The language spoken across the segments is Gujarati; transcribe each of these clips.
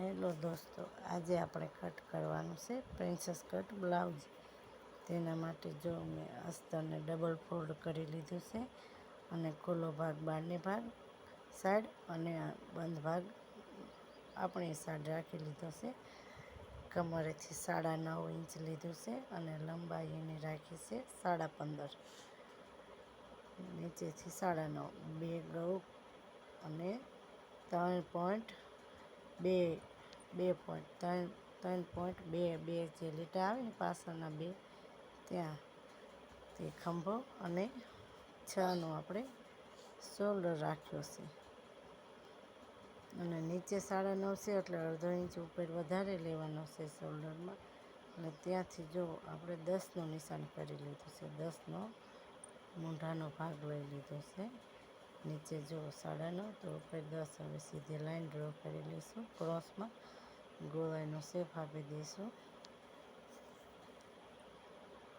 હેલો દોસ્તો, આજે આપણે કટ કરવાનું છે પ્રિન્સેસ કટ બ્લાઉઝ તેના માટે જો મેં અસ્તરને ડબલ ફોલ્ડ કરી લીધું છે અને ખુલ્લો ભાગ બારને ભાગ સાઈડ અને બંધ ભાગ આપણી સાઈડ રાખી લીધો છે. કમરેથી સાડા નવ ઇંચ લીધું છે અને લંબાઈ એની રાખી છે સાડા પંદર. નીચેથી સાડા નવ. બે ગૌ અને ત્રણ પોઈન્ટ બે બે પોઈન્ટ ત્રણ ત્રણ પોઈન્ટ બે બે જે લીટા આવે ને પાછળના બે, ત્યાં તે ખંભો અને છનો આપણે શોલ્ડર રાખ્યો છે. અને નીચે સાડા નવ છે એટલે અડધો ઇંચ ઉપર વધારે લેવાનો છે શોલ્ડરમાં અને ત્યાંથી જો આપણે દસનું નિશાન કરી લીધું છે, દસનો મૂંઢાનો ભાગ લઈ લીધો છે. નીચે જો સાડા નવ તો ઉપર દસ હવે સીધી લાઈન ડ્રો કરી લઈશું. ક્રોસમાં ગોળાઈનો શેપ આપી દઈશું.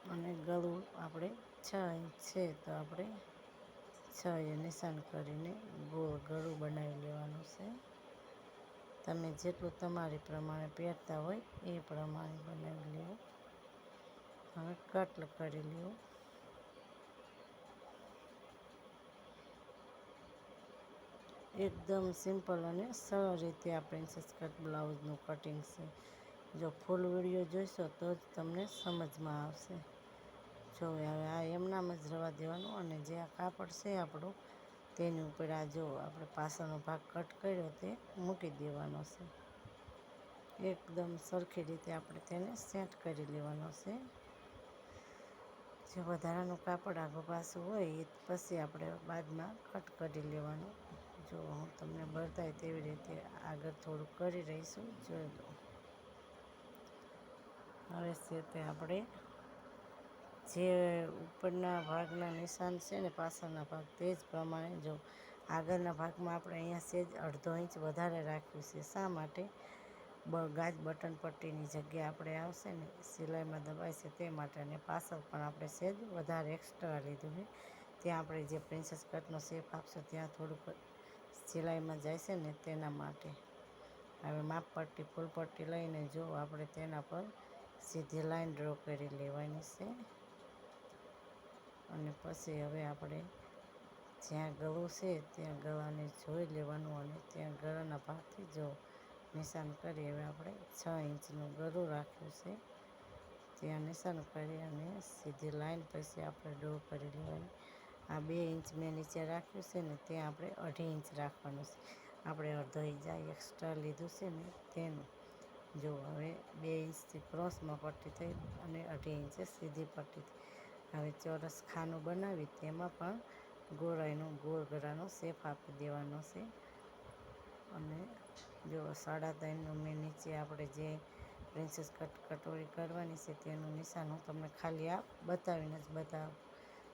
અને ગળું આપણે છ ઇંચ છે, તો આપણે છ એ નિશાન કરીને ગોળ ગળું બનાવી લેવાનું છે. તમે જેટલું તમારી પ્રમાણે પહેરતા હોય એ પ્રમાણે બનાવી લેવું. હવે કટ કરી લેવું. એકદમ સિમ્પલ અને સરળ રીતે આ પ્રિન્સેસ કટ બ્લાઉઝનું કટિંગ છે. જો ફૂલ વીડિયો જોઈશો તો જ તમને સમજમાં આવશે. જો હવે આ એમનામ જ રવા દેવાનું અને જે આ કાપડ છે આપણું, તેની ઉપર આ જો આપણે પાછળનો ભાગ કટ કર્યો તે મૂકી દેવાનો છે. એકદમ સરખી રીતે આપણે તેને સેટ કરી લેવાનો છે. જે વધારાનું કાપડ આગળ પાછું હોય, એ પછી આપણે બાદમાં કટ કરી લેવાનું. જો હું તમને બતાય તેવી રીતે આગળ થોડુંક કરી રહીશું. જોઈ લો. હવે છે તે આપણે જે ઉપરના ભાગના નિશાન છે ને પાછળના ભાગ તે જ પ્રમાણે જો આગળના ભાગમાં આપણે અહીંયા સેજ અડધો ઇંચ વધારે રાખ્યું છે. શા માટે? બ ગાજ બટન પટ્ટીની જગ્યા આપણે આવશે ને સિલાઈમાં દબાય છે તે માટે અને પાછળ પણ આપણે સેજ વધારે એક્સ્ટ્રા લીધું છે. ત્યાં આપણે જે પ્રિન્સેસ કટનો શેપ આપશો, ત્યાં થોડુંક સિલાઈમાં જાય છે ને તેના માટે. હવે માપ પટ્ટી ફૂલ પટ્ટી લઈને જો આપણે તેના પર સીધી લાઈન ડ્રો કરી લેવાની છે. અને પછી હવે આપણે જ્યાં ગળું છે ત્યાં ગળાને જોઈ લેવાનું અને ત્યાં ગળાના ભાગથી જો નિશાન કરી હવે આપણે છ ઇંચનું ગળું રાખ્યું છે. ત્યાં નિશાન કરી અને સીધી લાઈન પછી આપણે ડ્રો કરી લેવાની. આ બે ઇંચ મેં નીચે રાખ્યું છે ને ત્યાં આપણે અઢી ઇંચ રાખવાનું છે. આપણે અડધો ઇંચ એક્સ્ટ્રા લીધું છે ને તેનું. જો હવે બે ઇંચથી ક્રોસમાં પટ્ટી થઈ અને અઢી ઇંચે સીધી પટ્ટી થઈ. હવે ચોરસ ખાનું બનાવી તેમાં પણ ગોળાઈનો ગોળ ગળાનો શેપ આપી દેવાનો છે. અને જો સાડા ત્રણનું મેં નીચે આપણે જે પ્રિન્સેસ કટ કટોરી કરવાની છે તેનું નિશાન હું તમને ખાલી આ બતાવીને જ બતાવ.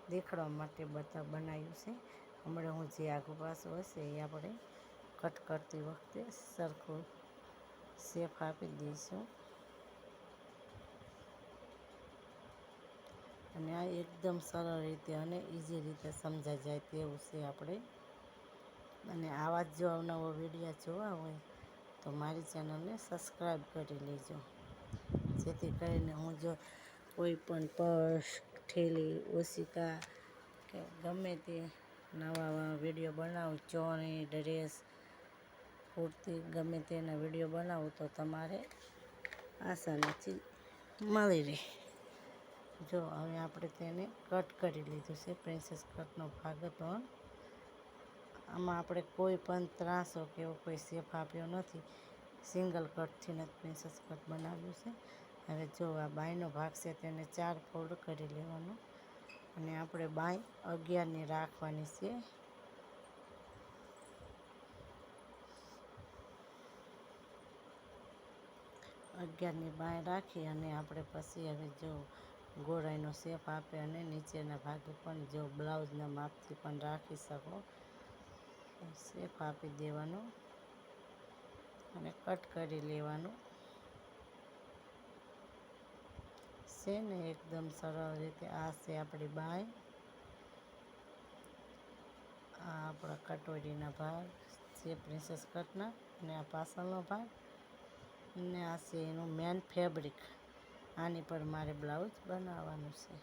દેખાડવા માટે બધા બનાવ્યું છે. હમણાં હું જે આગુ હશે એ આપણે કટ કરતી વખતે સરખું શેફ આપી દઈશું. અને આ એકદમ સરળ રીતે અને ઇઝી રીતે સમજાઈ જાય તેવું છે આપણે. અને આવા જ જો અવનવો વિડીયા જોવા હોય તો મારી ચેનલને સબસ્ક્રાઈબ કરી લેજો. જેથી કરીને હું જો કોઈ પણ પર્સ થેલી ઓશિકા કે ગમે તે નવા વીડિયો બનાવું, ચોણી, ડ્રેસ, કુર્તી, ગમે તેના વીડિયો બનાવું તો તમારે આસાનીથી મળી રહે. જો, હવે આપણે તેને કટ કરી લીધું છે, પ્રિન્સેસ કટનો ભાગ હતો. આમાં આપણે કોઈ પણ ત્રાસો કે એવો કોઈ સેફ આપ્યો નથી. સિંગલ કટથી જ પ્રિન્સેસ કટ બનાવ્યું છે. હવે જો આ બાયનો ભાગ છે તેને ચાર ફોલ્ડ કરી લેવાનો. અને આપણે બાય અગિયારની રાખવાની છે. અગિયારની બાય રાખી અને આપણે પછી હવે જો ગોળાઈનો શેપ આપે અને નીચેના ભાગે પણ જો બ્લાઉઝના માપથી પણ રાખી શકો. શેપ આપી દેવાનો અને કટ કરી લેવાનું. છે ને એકદમ સરળ રીતે આ છે આપણી બાય. આ આપણા કટોરીના ભાગ છે પ્રિન્સેસ કટના અને આ પાસલનો ભાગ. અને આ છે એનું મેન ફેબ્રિક. આની પર મારે બ્લાઉઝ બનાવવાનું છે.